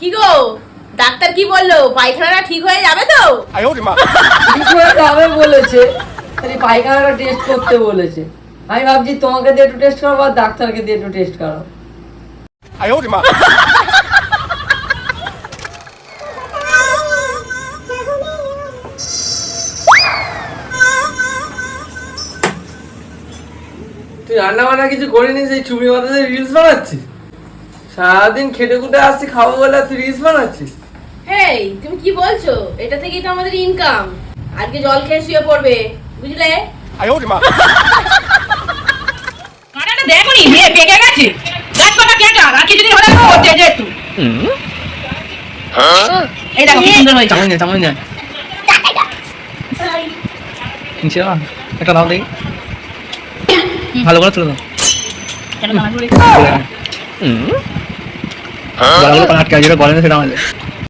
কি গো? ডাক্তার কি বলল? পায়খানাটা ঠিক হয়ে যাবে তো? ঠিক হয়ে যাবে বলেছে। পায়খানাটা টেস্ট করতে বলেছে। আমি ভাবছি তোমাকে দিয়ে একটু টেস্ট করো বা ডাক্তারকে দিয়ে একটু টেস্ট করো তুই রান্না বান্না কিছু করিনি সেই চুমি মাথাতে রিলস বানাচ্ছিস? সারাদিন খেটে খুটে আসছি খাব বলে তুই রিলস বানাচ্ছিস? হেই তুমি কি বলছো? এটা থেকেই তো আমাদের ইনকাম আজকে জল খেয়ে শুয়ে পড়বে বুঝলে? কানাটা দেখো নি মেয়ে পেকে গেছে। কেটা আর কিছুদিন হলে তো যে একটু এই দেখো কি সুন্দর হয়েছে। নিচে একটা দেখি। ভালো করে তুলে দাও। কেন দানা জুড়ে? গলাগুলো কোনো আটকে আছে যেটা বলে না সেটা আমাদের